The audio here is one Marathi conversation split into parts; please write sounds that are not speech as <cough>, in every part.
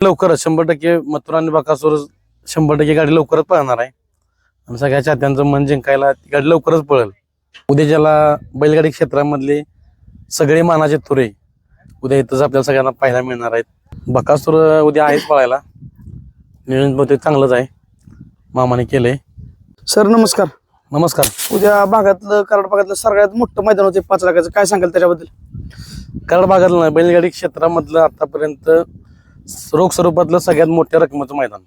लवकरच शंभर टक्के मथुरा आणि बकासूर शंभर टक्के गाडी लवकरच पळणार आहे. आणि सगळ्या चाहत्यांचं मन जिंकायला ती गाडी लवकरच पळेल. उद्या ज्याला बैलगाडी क्षेत्रामधले सगळे मानाचे तुरे उद्या इथंच आपल्याला सगळ्यांना पाहायला मिळणार आहेत. बकासूर उद्या आहेच पळायला. नियोजन बहुतेक चांगलंच आहे. मामाने केलंय. सर नमस्कार. नमस्कार. उद्या भागातलं कराड भागातलं सगळ्यात मोठं मैदान होते पाच लाखाचं. काय सांगाल त्याच्याबद्दल? कराड भागातलं नाही बैलगाडी क्षेत्रामधलं आतापर्यंत रोख स्वरूपातलं सगळ्यात मोठ्या रकमेचं मैदान.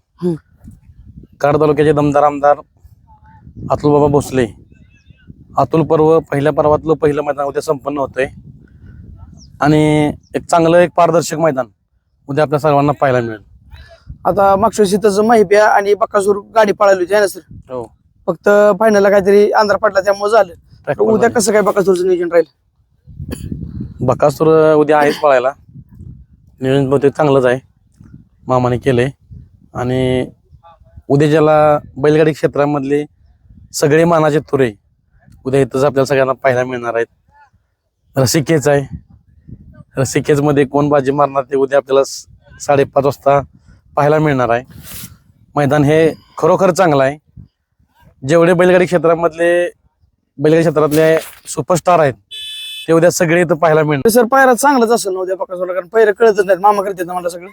कराड तालुक्याचे दमदार आमदार अतुल बाबा भोसले. अतुल पर्व पहिल्या पर्वातलं पहिलं मैदान उद्या संपन्न होतंय. आणि एक चांगलं एक पारदर्शक मैदान उद्या आपल्या सर्वांना पाहायला मिळेल. आता मागच्या वर्षी तसं माहिप्या आणि बकासूर गाडी पळाली होती है ना सर? हो. फक्त फायनलला काहीतरी अंधार पडला त्यामुळे झालं. उद्या कसं काय बकासूरचं नियोजन राहील? बकासूर उद्या आहेच पळायला. नियोजन बहुतेक चांगलंच आहे. मामाने केलंय. आणि उद्या ज्याला बैलगाडी क्षेत्रामधले सगळे मानाचे तुरे उद्या इथंच आपल्याला सगळ्यांना पाहायला मिळणार आहेत. रसिकेच आहे. रसिकेजमध्ये कोण बाजी मारणार ते उद्या आपल्याला साडेपाच वाजता पाहायला मिळणार आहे. मैदान हे खरोखर चांगलं आहे. जेवढे बैलगाडी क्षेत्रामधले बैलगाडी क्षेत्रातले सुपरस्टार आहेत ते उद्या सगळे इथं पाहायला मिळणार. सर पायरा चांगलंच असेल ना उद्या बकासूरला कारण पहिलं कळतच नाही मामा करते मला सगळं.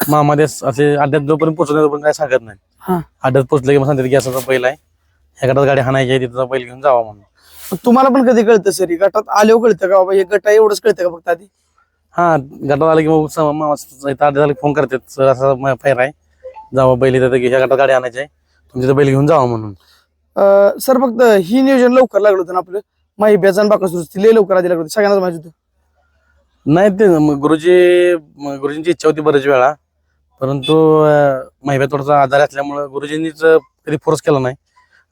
मामाने असे अड्ड्यात जोपर्यंत पोहोचत तोपर्यंत काय सांगत नाही. अड्ड्यात पोहोचले की मग सांगतात की असा बैल आहे ह्या गटात गाडी हाणायची आहे तिथं बैल घेऊन जावा म्हणून. तुम्हाला पण कधी कळतं सर? गटात आल्यावर कळतं का बाबा हे गट एवढंच कळतं का फक्त आधी? हा गटात आलं की मग स- मामा इथं अड्ड्यात झालं फोन करतात सर असा म- फायर आहे जावा बैल इथं की ह्या गटात गाडी आणायची आहे तुमच्या बैल घेऊन जावा म्हणून. अं, सर फक्त ही नियोजन लवकर लागलं होतं ना आपलं? माहिप्याचं आणि बकासूर ती लय लवकर आधी लागलं होतं सगळ्यांनाच माहिती होतं. नाही ते मग गुरुजी मग गुरुजींची इच्छा होती बरेच वेळा. परंतु माहिती थोडासा आजार असल्यामुळं गुरुजींनीच कधी फोर्स केला नाही.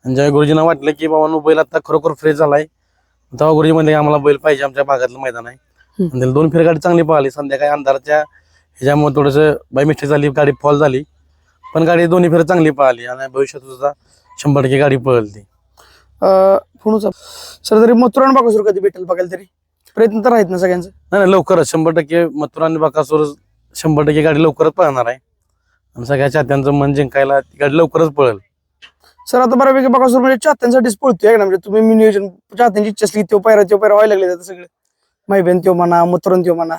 आणि ज्यावेळी गुरुजींना वाटलं की बाबा बैल आता खरोखर फ्रेश झालाय तेव्हा गुरुजी म्हणले आम्हाला बैल पाहिजे आमच्या भागातलं मैदान आहे. आणि त्याला दोन फेर गाडी चांगली पळाली. संध्याकाळी अंधाराच्या ह्याच्यामुळे थोडंसं बाय मिस्टेक झाली गाडी फॉल झाली. पण गाडी दोन्ही फेर चांगली पळाली आणि भविष्यात सुद्धा शंभर टक्के गाडी पळली फोनचा सर तरी मथुरा बकासूर कधी भेटेल बघायला तरी? प्रयत्न तर आहेत ना सगळ्यांचं? नाही नाही लवकरच. शंभर टक्के मथुरा आणि बकासूर शंभर टक्के गाडी लवकरच पळणार आहे. आणि सगळ्या चाहत्यांचं मन जिंकायला ती गाडी लवकरच पळेल. सर आता बऱ्यापैकी बकासूर म्हणजे चाहत्यांसाठीच पळतोय है ना? म्हणजे तुम्ही मी नियोजन चाहत्यांची इच्छा असली तो पैरा तो पैरा व्हायला लागले आता सगळे. माहिबेन त्यो म्हणा मथुरन त्यो म्हणा.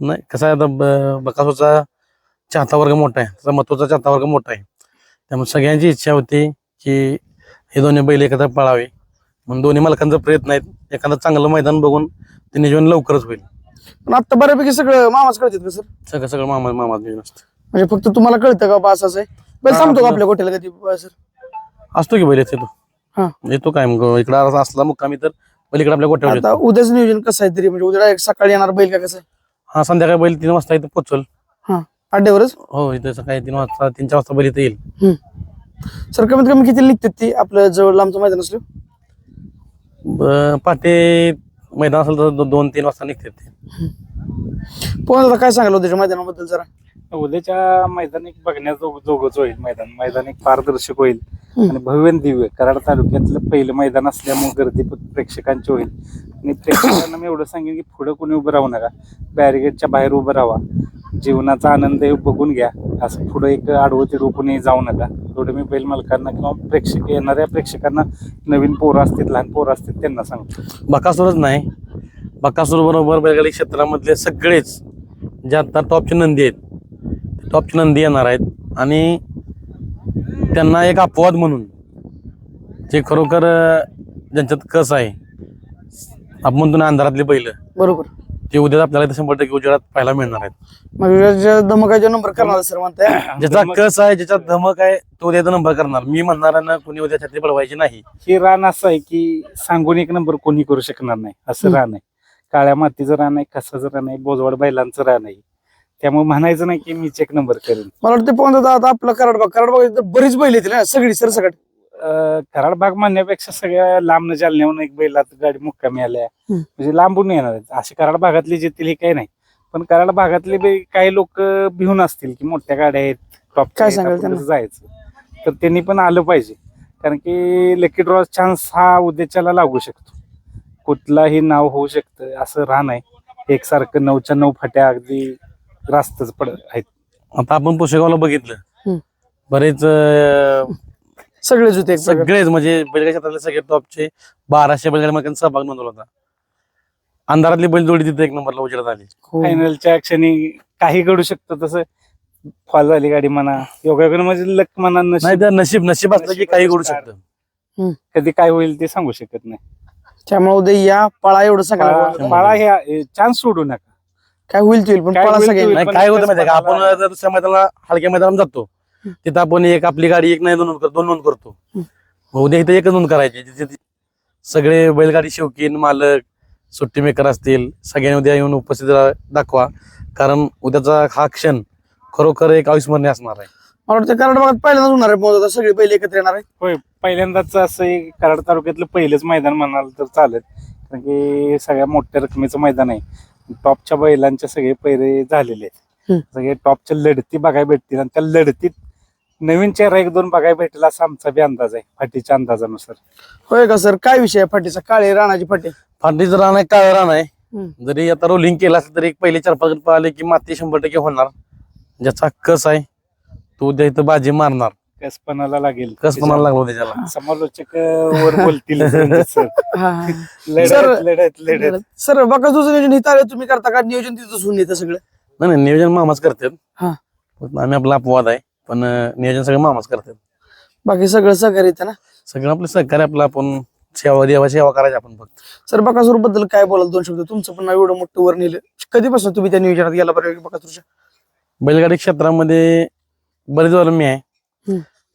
नाही कसं आहे आता बकासूरचा चाहता वर्ग मोठा आहे. त्याचा महत्त्वाचा चाहता वर्ग मोठा आहे. त्यामुळे सगळ्यांची इच्छा होती की हे दोन्ही बैल एकत्र पळावे. म्हणून दोन्ही मालकांचा प्रयत्न आहेत. एखादं चांगलं मैदान बघून ते नियोजन लवकरच होईल. पण आता बऱ्यापैकी सगळं मामाच कळतात का सर? सगळं सगळं मामा मामा असतं. म्हणजे फक्त तुम्हाला कळतं का बा असं आहे? बैल सांगतो का आपलं- आपल्या गोट्याला कधी बा सर? असतो की बैल येतो तो हा. येतो काय मग इकडं असला मुक्कामी तर बैल इकडे आपल्या गोट्यावर आता येतो. उद्याच नियोजन कसं आहे तरी म्हणजे उद्या direct सकाळी येणार बैल का कसं आहे? हा संध्याकाळी बैल तीन वाजता इथं पोचल हा. अड्ड्यावरच हो इथं सकाळी तीन वाजता तीन चार वाजता बैल इथं येईल. सर कमीत कमी किती निघतात ती आपलं जवळ लांबचं मैदान असलं? ब- पहाटे मैदान असेल तर दो- दोन तीन वाजता निघतात ते. पण आता काय सांगाल त्याच्या मैदानाबद्दल जरा? उद्याच्या मैदान एक बघण्याजोग जोगच होईल मैदान. मैदान एक पारदर्शक होईल हम्म. आणि भव्य आणि दिव्य. कराड तालुक्यातलं पहिलं मैदान असल्यामुळे गर्दी प- प्रेक्षकांची होईल. आणि प्रेक्षकांना मी एवढं सांगेन की पुढे कोणी उभं राहू नका. बॅरिगेटच्या बाहेर उभं राहा. जीवनाचा आनंद हे बघून घ्या. असं पुढे एक आडवं तिडवं कोणी जाऊ नका. एवढं मी बैल मालकांना किंवा प्रेक्षक येणाऱ्या प्रेक्षकांना नवीन पोरं असतील लहान पोरं असतील त्यांना सांगतो. बकासूरच नाही. बकासूर बरोबर बैलगाडी क्षेत्रामधले सगळेच जे आता टॉपचे नंदी आहेत ते टॉपचे नंदी येणार आहेत. आणि त्यांना एक अपवाद म्हणून जे खरोखर ज्यांच्यात कस आहे आपण म्हणतो ना अंधारातली बैल. बरोबर. ते उद्या आपल्याला इथं शंभर टक्के उजेडात पाहायला मिळणार आहेत. म्हणजे धमकाचे नंबर करणार सर म्हणताय. ज्याचा कस आहे ज्याच्यात धमक आहे तो उद्या नंबर करणार. मी म्हणणाऱ्यांना कोणी उद्या छत्री पडवायची नाही. हे रान असं आहे की सांगून एक नंबर कोणी करू शकणार नाही. असं हम्म. रान आहे. काळ्या मातीचं रान आहे कसाचं रान आहे बोजवाड बैलांचं रान आहे. त्यामुळे म्हणायचं नाही की मीच एक नंबर करेन. मला वाटतं पण आता आता आपलं कराडबाग कराडबाग बरीच बैल येतील ना सगळी सर सगळं. अं, कराड भाग म्हणण्यापेक्षा सगळ्या लांब जालन्याहून एक बैलात गाडी मुक्कामी आल्या. म्हणजे लांबून येणार आहेत. असे कराड भागातले जेथील हे काही नाही. पण कराड भागातले बे- काही लोक भिवून असतील की मोठ्या गाड्या आहेत टॉप काय सांगाल त्यांना? जायचं. तर त्यांनी पण आलं पाहिजे. कारण की लकी ड्रॉ चान्स हा उद्याच्याला लागू शकतो. कुठलाही नाव होऊ शकतं असं रान आहे एकसारखं नऊच्या नऊ फाट्या अगदी रास्तच पड आहेत. आता आपण पुशेगावला बघितलं. बरेच अं, सगळेच होते एक प्रकारे. सगळेच म्हणजे बैलगाडी क्षेत्रातले सगळे टॉपचे बाराशे बैलगाडी मध्ये सहभाग नोंदवला होता. अंधारातली बैलजोडी तिथे एक नंबरला उजेडात आली. फायनलच्या क्षणी काही घडू शकतं तसं फॉल झाली गाडी म्हणा योगाकडे म्हणजे लक म्हणा नाही नशीब तर नशीब नशीब असलं की काही घडू शकतं. कधी काय होईल ते सांगू शकत नाही. त्यामुळे उद्या या पळा एवढं सगळं बाळा- बाळा हे चान्स सोडू नका. काय होईल ते होईल पण काय पळा सगळे काय होतं माहितीये का? आपण दुसऱ्या मैदानाला हलक्या मैदानात जातो तिथं आपण एक आपली गाडी एक नाही दोन नोंद करतो दोन नोंद करतो. उद्या इथं एकच नोंद करायची सगळे बैलगाडी शौकीन मालक सुट्टी मेकर असतील सगळ्यांनी उद्या येऊन उपस्थित दाखवा. कारण उद्याचा हा क्षण खरोखर एक अविस्मरणीय असणार आहे. मला वाटतं कराड भागात पहिल्यांदाच होणार आहे सगळे पहिले एकत्र येणार आहे होय पहिल्यांदाच असं एक कराड तालुक्यातलं पहिलंच मैदान म्हणाल तर चालेल. कारण की सगळ्या मोठ्या रकमेचं मैदान आहे. टॉपच्या बैलांचे सगळे पैरे झालेले. आहेत. सगळे टॉपच्या लढती बघायला भेटतील आणि त्या लढतीत नवीन चेहरा एक दोन बघायला भेटेल असा आमचा बी अंदाज आहे फाटीच्या अंदाजानुसार. होय का सर? काय विषय आहे फाटीचा? काळे राणाची फाटी. फाटीचं रान आहे काळं रान आहे. हम्म. जरी आता रोलिंग केलं असेल तरी एक पहिले चार पाच गट आले की माती शंभर टक्के होणार. ज्याचा कस आहे तो उद्या इथं बाजी मारणार. कसपणाला लागेल. कस म्हणायला लागलो त्याच्याला. समालोचक अं, वर बोलतील <laughs> सर. सर- लढत लढत लढत. सर बघा तुझं नियोजन इथं आलं तुम्ही करता का? नियोजन तिथंच होऊन येतं सगळं. नाही नाही नियोजन मामाच करतात. हा. फक्त आम्ही आपला अपवाद आहे. पण नियोजन सगळं मामाच करतात. बाकी सगळं सहकार्य येतं ना? सगळं आपलं सहकार्य आपलं आपण सेवा देवा सेवा करायची आपण फक्त. सर बकासूरबद्दल काय बोलाल दोन शब्द? तुमचं पण नाव एवढं मोठं वर नेलं. कधीपासून तुम्ही त्या नियोजनात गेला बरं बकासूरच्या? बैलगाडी क्षेत्रामध्ये बरेच वेळा मी आहे.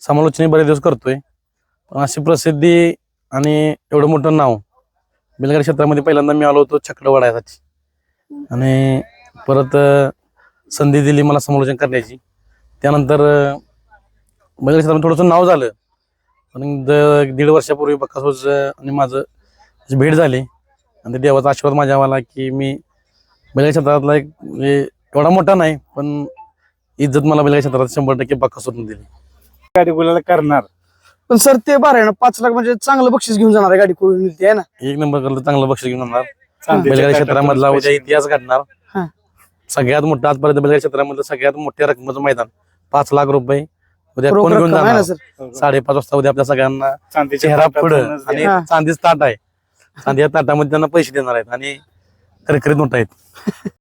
समालोचने बरेच दिवस करतोय. पण अशी प्रसिद्धी आणि एवढं मोठं नाव बैलगाडी क्षेत्रामध्ये पहिल्यांदा मी आलो होतो छकडं वाढायसाठी. आणि परत संधी दिली मला समालोचन करण्याची. त्यानंतर अं, बैलगाडी क्षेत्रामध्ये थोडंसं नाव झालं. पण द- दीड वर्षापूर्वी बक्कासूरच आणि माझं अशी भेट झाली. आणि ते देवाचा आशीर्वाद माझ्या मला की मी बैलगाडी क्षेत्रातला एक म्हणजे एवढा मोठा नाही पण इज्जत मला बैलगाडी क्षेत्रात शंभर टक्के बक्कासूरने दिली. गाडी गुलाला करणार. पण सर ते बरं आहे ना पाच लाख म्हणजे चांगलं बक्षीस घेऊन जाणार आहे गाडी कोण नेली आहे ना? एक नंबर करलं चांगलं बक्षीस घेऊन चांदीच्या बैलगाडी क्षेत्रामधला उद्या. इतिहास घडणार. हा. सगळ्यात मोठं आजपर्यंत बैलगाडी क्षेत्रामधलं सगळ्यात मोठ्या रकमेचं मैदान. पाच लाख रुपये. उद्या रोख कोण घेऊन रक्कम आहे ना जाणार? सर? साडेपाच वाजता उद्या आपल्या सगळ्यांना चांदीच्या चेहरा पुढं. ताटातूनच आणि हा. चांदीच ताट आहे. चांदी या ताटामध्ये त्यांना पैसे देणार आहेत आणि करकरीत मोठा आहेत.